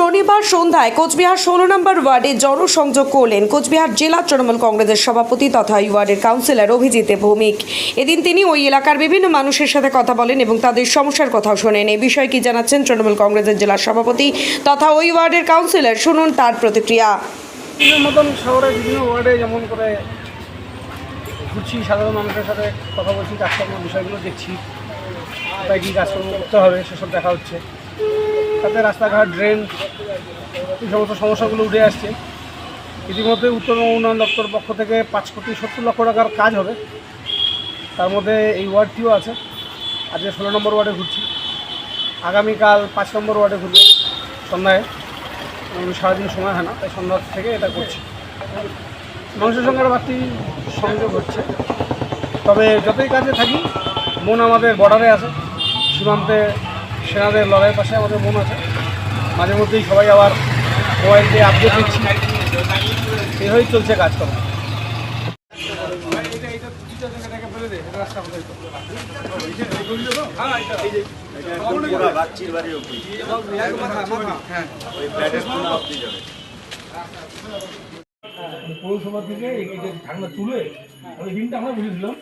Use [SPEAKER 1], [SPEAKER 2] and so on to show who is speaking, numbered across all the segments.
[SPEAKER 1] শনিবার সন্ধ্যায় কোচবিহার ষোলো নম্বর ওয়ার্ডে জনসংযোগ করলেন কোচবিহার জেলা তৃণমূল কংগ্রেসের সভাপতি তথা ওয়ার্ডের কাউন্সিলর অভিজিৎ ভৌমিক। এদিন তিনি ওই এলাকার বিভিন্ন মানুষের সাথে কথা বলেন এবং তাদের সমস্যার কথাও শোনেন। এই বিষয়ে কি জানাচ্ছেন তৃণমূল কংগ্রেসের জেলা সভাপতি তথা ওই ওয়ার্ডের কাউন্সিলর? শুনুন তার প্রতিক্রিয়া।
[SPEAKER 2] মতন শহরের বিভিন্ন ওয়ার্ডে যেমন করে ঘুরছি, সাধারণ মানুষের সাথে কথা বলছি, কাজকর্ম বিষয়গুলো দেখছি তাই কী কাজকর্ম করতে হবে, সেসব দেখা হচ্ছে। তাতে রাস্তাঘাট, ড্রেন, এই সমস্ত সমস্যাগুলো উঠে আসছে। ইতিমধ্যে উত্তরবঙ্গ উন্নয়ন দপ্তর পক্ষ থেকে পাঁচ কোটি সত্তর লক্ষ টাকার কাজ হবে। তার মধ্যে এই ওয়ার্ডটিও আছে। আজকে ষোলো নম্বর ওয়ার্ডে ঘুরছি। আগামীকাল পাঁচ নম্বর ওয়ার্ডে ঘুরবো। সন্ধ্যায়। সারাদিন সময় হয় না, তাই সন্ধ্যা থেকে এটা করছি। মানুষের সঙ্গে বাড়তি সংযোগ হচ্ছে। তবে যতই কাজে থাকি, মন আমাদের বর্ডারে আছে। সীমান্তে সেনাদের লড়াইয়ের পাশে আমাদের মন আছে। মাঝে মধ্যেই সবাই আবার মোবাইল দিয়ে আপডেট দিচ্ছি এইভাবেই চলছে কাজকর্ম।
[SPEAKER 3] পৌরসভা থেকে ঢাকনা তুলে ওই ঋণটা আমরা বুঝে দিলাম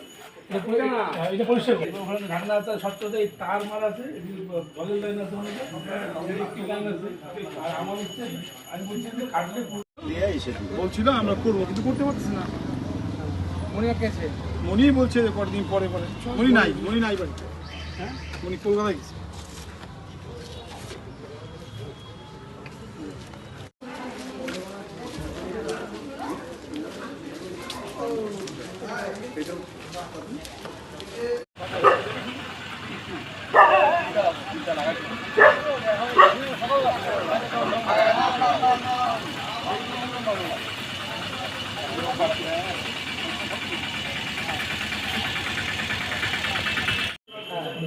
[SPEAKER 3] এটা পরি- এটা পরিষ্কার ওখানে ঢাকনা আছে তার মার আছে আর আমার হচ্ছে
[SPEAKER 4] আমরা করব। কিন্তু করতে পারছি না।
[SPEAKER 2] মনে কেছে
[SPEAKER 4] মনি বলছে যে কতদিন পরে পরে। মনি নাই মনি নাই বাড়িতে। হ্যাঁ মনি কলকাতায় গেছে।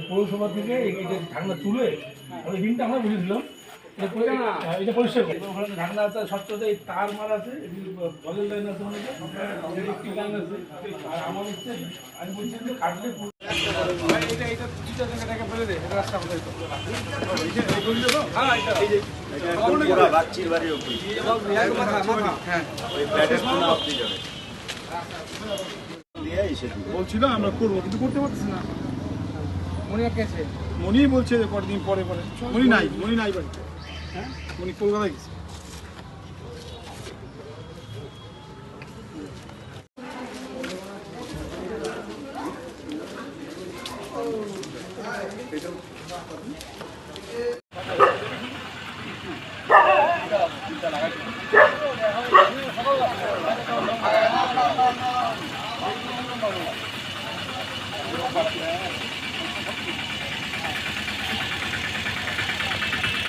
[SPEAKER 3] পৌরসভা থেকে এই যে ঢাকনা তুলে ওই ঋণটা আমরা বুঝে দিলাম এটা হ্যাঁ, এটা পরিষ্কার ওখানে ঢাকনা আছে স্বচ্ছতা এই তার মার আছে জলের লাইন আছে ইলেকট্রিক লাইন আছে। আর আমার হচ্ছে আমি বলছি যে কাটলে
[SPEAKER 2] এটা এটা দুটা জায়গাটাকে ফেলে দে এটা রাস্তা কোথায়
[SPEAKER 5] পুরা বাচ্চির বাড়ি অব্দি
[SPEAKER 2] মাথা মাথা হ্যাঁ
[SPEAKER 5] ওই ব্যাটের কোনা যাবে
[SPEAKER 4] বলছিল আমরা করব কিন্তু করতে পারছি না।
[SPEAKER 2] মনে কেছে
[SPEAKER 4] মনি বলছে যে কতদিন পরে পরে। মনি নাই মনি নাই বাড়িতে। হ্যাঁ উনি কলকাতায় Thank you.